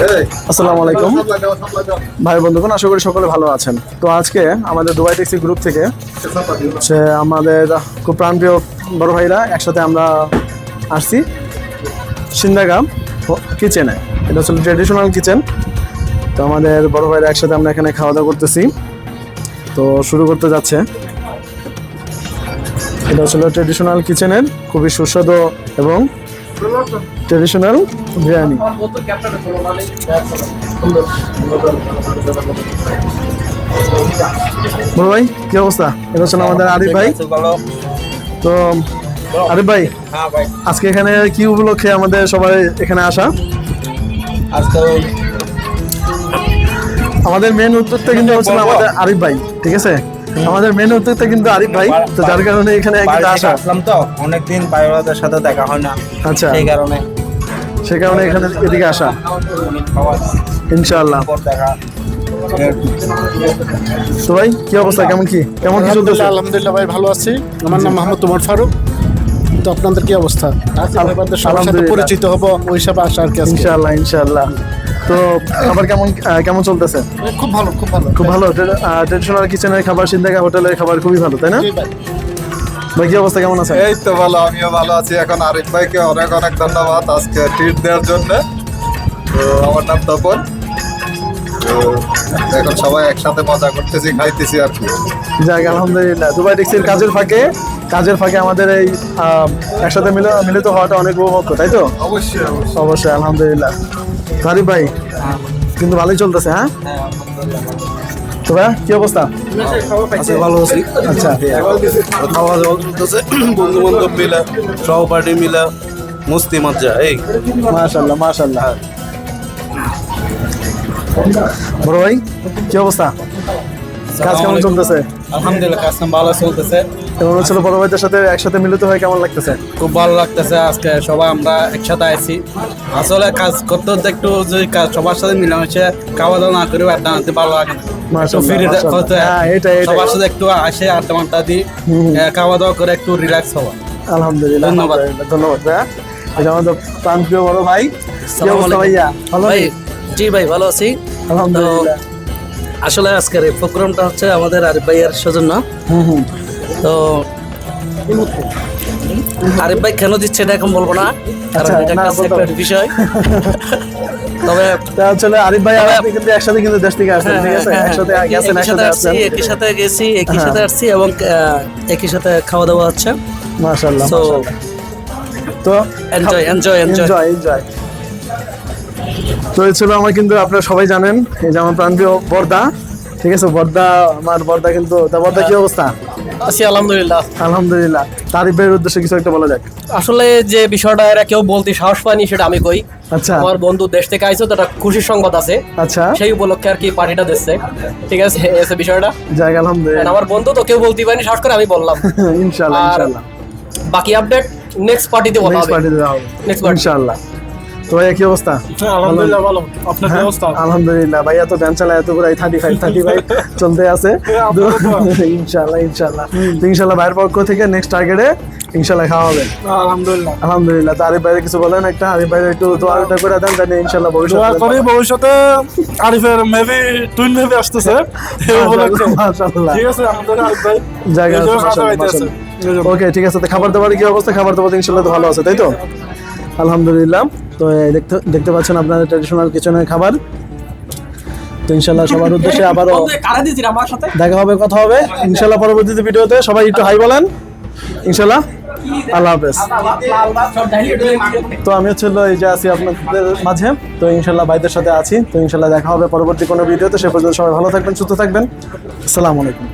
আসসালামু আলাইকুম। ভাই বন্ধুগণ আশা করি সকলে ভালো আছেন। তো আজকে আমাদের দুবাই ট্যাক্সি গ্রুপ থেকে হচ্ছে আমাদের খুব প্রাণপ্রিয় বড় ভাইরা একসাথে আমরা আসছি। সিন্দাগাম কিচেনে এটা হচ্ছে ট্রেডিশনাল কিচেন তো আমাদের বড় ভাইরা একসাথে আমরা এখানে খাওয়া দাওয়া করতেছি। তো শুরু করতে যাচ্ছে। এটা হচ্ছে ট্রেডিশনাল কিচেনের খুবই সুস্বাদু এবং ট্রেডিশনাল বিরিয়ানি বড় ভাই কি অবস্থা? এটা হচ্ছে আমাদের আরিফ ভাই। তো আরিফ ভাই হ্যাঁ আজকে এখানে কি উপলক্ষে আমাদের সবাই এখানে আসা? আজকে আমাদের মেন উদ্যোক্তা কিন্তু হচ্ছে আমাদের আরিফ ভাই ঠিক আছে? আমাদের মেন উদ্যোক্তা কিন্তু আরিফ ভাই। তো যার কারণে এখানে কিন্তু আসা আসলাম তো। অনেকদিন বাইরের সাথে দেখা হয় না। আচ্ছা। সেই কারণে। সে কারণে এখানে এদিকে আসা। ইনশাআল্লাহ। পর দেখা। তো ভাই কি অবস্থা? কেমন কি? কেমন কি চলতেছে? আলহামদুলিল্লাহ ভাই ভালো আছি। আমার নাম মোহাম্মদ তোমার ফারুক। তো আপনাদের কি অবস্থা? আপনাদের সবার সাথে পরিচিত হব ওই সব আসা আর কি ইনশাআল্লাহ ইনশাআল্লাহ। তো খাবার কেমন কেমন চলতেছে? খুব ভালো খুব ভালো। খুব ভালো। ট্রেডিশনাল কিচেনের খাবার হোটেলের খাবার খুবই ভালো তাই না? ভাই। কি অবস্থা? কেমন আছে এই তো ভালো আমিও ভালো আছি। এখন আরিফ ভাইকে অনেক অনেক ধন্যবাদ আজকে ট্রিট দেওয়ার জন্য। তো আমার নাম তপন। তো এখন সবাই একসাথে মজা করতেছি খাইতেছি আর কি। যাক আলহামদুলিল্লাহ। দুবাই ট্যাক্সির কাজের ফাঁকে কাজের ফাঁকে আমাদের এই একসাথে মিলে মিলিত হওয়াটা অনেক উপভোগ্য তাই তো? অবশ্যই অবশ্যই। আলহামদুলিল্লাহ। তারিফ ভাই কিন্তু ভালোই চলতেছে হ্যাঁ? তো ভাই কি অবস্থা? আচ্ছা ভালো আছি। আচ্ছা। খাওয়া দাওয়া চলতেছে বন্ধু বান্ধব মিলে সহপাঠী মিলে মস্তি মজ্জা এই। মাশাল্লাহ মাশাল্লাহ বড় ভাই কি অবস্থা? কাজ কেমন চলতেছে? আলহামদুলিল্লাহ কাজ ভালো চলতেছে। কেমন হচ্ছিল বড় ভাইদের সাথে একসাথে মিলিত হয়ে কেমন লাগতেছে? খুব ভালো লাগতেছে আজকে সবাই আমরা একসাথে আছি। আসলে কাজ করতে করতে একটু যদি কাজ সবার সাথে মিলেমিশে খাওয়া দাওয়া না করে আড্ডা আনতে ভালো লাগে না। হ্যাঁ। সবার সাথে একটু আসে আড্ডা মাড্ডা দিই খাওয়া দাওয়া করে একটু রিল্যাক্স হওয়া। আলহামদুলিল্লাহ ধন্যবাদ। ধন্যবাদ ভাইয়া। এটা আমাদের প্রাণপ্রিয় বড় ভাই। ভাইয়া? ভালো ভাই জি ভাই ভালো আছি। আলহামদুলিল্লাহ। আসলে আজকের এই প্রোগ্রামটা হচ্ছে আমাদের আরিফ ভাইয়ের সৌজন্য। তো আরিফ ভাই কেন দিচ্ছে এটা এখন বলব না কারণ আচ্ছা, এটা একটা। বিষয়। তবে আসলে আরিফ ভাই আপনি কিন্তু একসাথে কিন্তু দেশ থেকে আসছেন ঠিক আছে? হ্যাঁ, একসাথে হ্যাঁ, গেছেন একই সাথে একসাথে আসছি আসছেন। একই সাথে গেছি একই হ্যাঁ। সাথে আসছি এবং একই সাথে খাওয়া দাওয়া হচ্ছে। মাশাআল্লাহ তো এনজয় এনজয় এনজয় এনজয় তো ছিল আমার কিন্তু আপনারা সবাই জানেন এই যে আমার প্রাণপ্রিয় বর্দা ঠিক আছে? বর্দা আমার বর্দা কিন্তু তা বর্দা কি অবস্থা? আছি আলহামদুলিল্লাহ। আলহামদুলিল্লাহ। তারিফ ভাইয়ের উদ্দেশ্যে কিছু একটা বলা যাক। আসলে যে বিষয়টা এরা কেউ বলতে সাহস পায়নি সেটা আমি কই। আচ্ছা। আমার বন্ধু দেশ থেকে আইছে তো একটা খুশির সংবাদ আছে। আচ্ছা। সেই উপলক্ষে আর কি পার্টিটা দিচ্ছে। ঠিক আছে এসে বিষয়টা। যাক আলহামদুলিল্লাহ। আমার বন্ধু তো কেউ বলতে পারেনি সাহস করে আমি বললাম। ইনশাআল্লাহ ইনশাআল্লাহ। বাকি আপডেট নেক্সট পার্টিতে বলা হবে। পার্টি দেওয়া হবে। ইনশাআল্লাহ। তো ভাইয়া কি অবস্থা? আলহামদুলিল্লাহ ভালো। আপনার কি হ্যাঁ, অবস্থা? আলহামদুলিল্লাহ। ভাইয়া তো ভ্যান চালায় এত প্রায় থার্টি ফাইভ থার্টি ফাইভ চলতে আছে। ইনশাল্লাহ ইনশাল্লাহ তো ইনশাল্লাহ ভাইয়ের পক্ষ থেকে নেক্সট টার্গেটে ইনশাল্লাহ খাওয়া হবে। আলহামদুলিল্লাহ। আলহামদুলিল্লাহ। তো আরিফ ভাইয়ের কিছু বলেন একটা। আরিফ ভাইয়ের একটু করে দেন জানি ইনশাল্লাহ ভবিষ্যতে করি ভবিষ্যতে আরিফের মেবি টুইন মেবি আসতেছে। ঠিক আছে আমাদের আরিফ ভাই। জায়গা। ওকে ঠিক আছে। তো খাবার দাবার কি অবস্থা? খাবার দাবার ইনশাল্লাহ তো ভালো আছে তাই তো? আলহামদুলিল্লাহ। তো এই দেখতে দেখতে পাচ্ছেন আপনাদের ট্র্যাডিশনাল কিচেনের খাবার। তো ইনশাল্লাহ সবার উদ্দেশ্যে আবারও দেখা হবে কথা হবে। ইনশাল্লাহ পরবর্তীতে ভিডিওতে সবাই একটু হাই বলেন। ইনশাল্লাহ আল্লাহ হাফেজ। তো আমি হচ্ছে হলো এই যে আছি আপনাদের মাঝে। তো ইনশাল্লাহ ভাইদের সাথে আছি। তো ইনশাল্লাহ দেখা হবে পরবর্তী কোনো ভিডিওতে। সে পর্যন্ত সবাই ভালো থাকবেন সুস্থ থাকবেন। আসসালামু আলাইকুম।